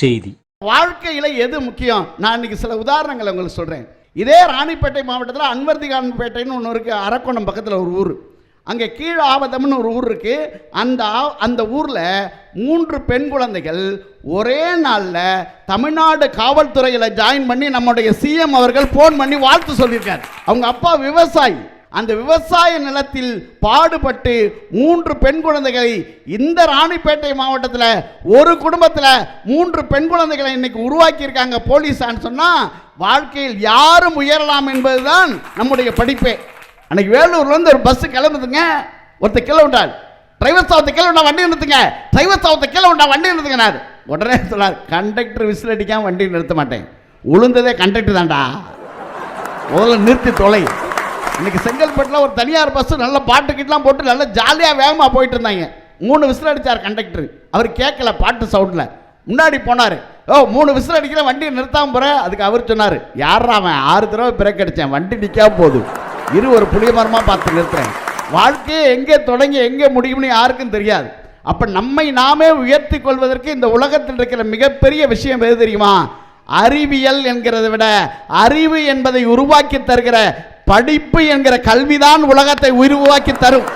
செய்தி. வாழ்க்கையில் எது முக்கியம்? நான் இன்னைக்கு சில உதாரணங்களை உங்களுக்கு சொல்கிறேன் இதே ராணிப்பேட்டை மாவட்டத்தில் அன்வர்திகான்பேட்டைன்னு ஒன்று இருக்குது அரக்கோணம் பக்கத்தில் ஒரு ஊர். அங்கே கீழ் ஆவதம்னு ஒரு ஊர் இருக்கு. அந்த ஆ- அந்த ஊரில் மூன்று பெண் குழந்தைகள் ஒரே நாளில் தமிழ்நாடு காவல்துறையில் ஜாயின் பண்ணி நம்முடைய சிஎம் அவர்கள் ஃபோன் பண்ணி வாழ்த்து சொல்லியிருக்காரு. அவங்க அப்பா விவசாயி. அந்த விவசாய நிலத்தில் பாடுபட்டு மூன்று பெண் குழந்தைகளை இந்த ராணிப்பேட்டை மாவட்டத்தில் ஒரு குடும்பத்தில் மூன்று பெண் குழந்தைகளை இன்னைக்கு உருவாக்கியிருக்காங்க போலீஸான்னு சொன்னால் வாழ்க்கையில் யாரும் உயரலாம் என்பதுதான் நம்முடைய படிப்பே. அன்னைக்கு வேலூர்லேருந்து ஒரு பஸ் கிளம்புதுங்க. ஒருத்தர் கீழே விட்டார் டிரைவர் சாவத்தை கீழே வண்டி நிறுத்துங்க. டிரைவர் சாவத்தை கீழே வண்டி நிறுத்துங்கனார் உடனே சொன்னார் கண்டக்டர் விசில் அடிக்காமல் வண்டி நிறுத்த மாட்டேன். உளுந்ததே கண்டக்டர் தான்டா. முதல்ல நிறுத்தி தொலை. இன்னைக்கு செங்கல்பட்டில் ஒரு தனியார் பஸ் நல்ல பாட்டு கிட்டலாம் போட்டு நல்ல ஜாலியாக வேகமாக போயிட்டு இருந்தாங்க. மூணு விசில் அடித்தார் கண்டக்டர் அவர் கேட்கல பாட்டு சவுண்டில் முன்னாடி போனார். ஓ மூணு விசில் அடிக்கிற வண்டியை நிறுத்தாமல் போகிறேன் அதுக்கு அவர் சொன்னார் யாரா அவன்? ஆறு தடவை பிரேக் அடித்தேன் வண்டி நிற்காம போகுது இரு ஒரு புளிய மரமாக பார்த்து நிறுத்துறேன். வாழ்க்கையை எங்கே தொடங்கி எங்கே முடியும்னு யாருக்கும் தெரியாது. அப்போ நம்மை நாமே உயர்த்தி கொள்வதற்கு இந்த உலகத்தில் இருக்கிற மிகப்பெரிய விஷயம் எது தெரியுமா? அறிவியல் என்கிறதை விட அறிவு என்பதை உருவாக்கி தருகிற படிப்பு என்கிற கல்விதான் உலகத்தை உருவாக்கி தரும்.